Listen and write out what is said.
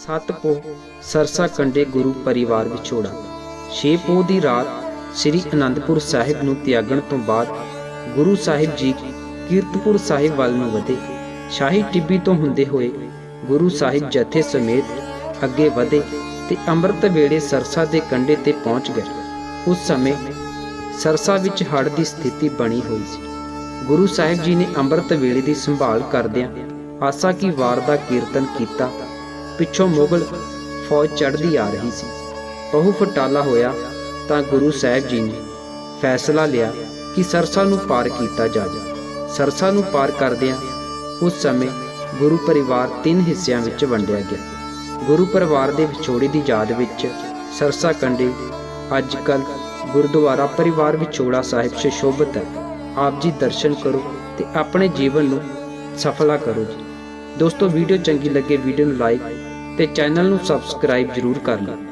ਸਤਪੋ ਸਰਸਾ ਕੰਡੇ ਗੁਰੂ ਪਰਿਵਾਰ ਵਿਛੋੜਾ। ਛੇ ਪੋਹ ਦੀ ਰਾਤ ਸ੍ਰੀ ਅਨੰਦਪੁਰ ਸਾਹਿਬ ਨੂੰ ਤਿਆਗਣ ਤੋਂ ਬਾਅਦ ਗੁਰੂ ਸਾਹਿਬ ਜੀ ਕੀਰਤਪੁਰ ਸਾਹਿਬ ਵੱਲ ਨੂੰ ਵਧੇ। ਸ਼ਾਹੀ ਟਿੱਬੀ ਤੋਂ ਹੁੰਦੇ ਹੋਏ ਗੁਰੂ ਸਾਹਿਬ ਜਥੇ ਸਮੇਤ ਅੱਗੇ ਵਧੇ ਤੇ ਅੰਮ੍ਰਿਤ ਵੇਲੇ ਸਰਸਾ ਦੇ ਕੰਢੇ ਤੇ ਪਹੁੰਚ ਗਏ। ਉਸ ਸਮੇਂ ਸਰਸਾ ਵਿੱਚ ਹੜ੍ਹ ਦੀ ਸਥਿਤੀ ਬਣੀ ਹੋਈ ਸੀ। ਗੁਰੂ ਸਾਹਿਬ ਜੀ ਨੇ ਅੰਮ੍ਰਿਤ ਵੇਲੇ ਦੀ ਸੰਭਾਲ ਕਰਦਿਆਂ ਆਸਾ ਕੀ ਵਾਰ ਦਾ ਕੀਰਤਨ ਕੀਤਾ ਪਿੱਛੋਂ ਮੁਗਲ ਫੌਜ ਚੜ੍ਹਦੀ ਆ ਰਹੀ ਸੀ। ਬਹੁ ਫਟਾਲਾ ਹੋਇਆ ਤਾਂ ਗੁਰੂ ਸਾਹਿਬ ਜੀ ਨੇ ਫੈਸਲਾ ਲਿਆ ਕਿ ਸਰਸਾ ਨੂੰ ਪਾਰ ਕੀਤਾ ਜਾਵੇ। ਸਰਸਾ ਨੂੰ ਪਾਰ ਕਰਦਿਆਂ ਉਸ ਸਮੇਂ ਗੁਰੂ ਪਰਿਵਾਰ ਤਿੰਨ ਹਿੱਸਿਆਂ ਵਿੱਚ ਵੰਡਿਆ ਗਿਆ। ਗੁਰੂ ਪਰਿਵਾਰ ਦੇ ਵਿਛੋੜੇ ਦੀ ਯਾਦ ਵਿੱਚ ਸਰਸਾ ਕੰਡੇ ਅੱਜ ਕੱਲ ਗੁਰਦੁਆਰਾ ਪਰਿਵਾਰ ਵਿਛੋੜਾ ਸਾਹਿਬ ਸ਼ੋਭਤ ਹੈ। ਆਪ ਜੀ ਦਰਸ਼ਨ ਕਰੋ ਤੇ ਆਪਣੇ ਜੀਵਨ ਨੂੰ ਸਫਲਾ ਕਰੋ ਜੀ। ਦੋਸਤੋ, ਵੀਡੀਓ ਚੰਗੀ ਲੱਗੇ, ਵੀਡੀਓ ਨੂੰ ਲਾਈਕ ਤੇ ਚੈਨਲ ਨੂੰ ਸਬਸਕ੍ਰਾਈਬ ਜ਼ਰੂਰ ਕਰ ਲਓ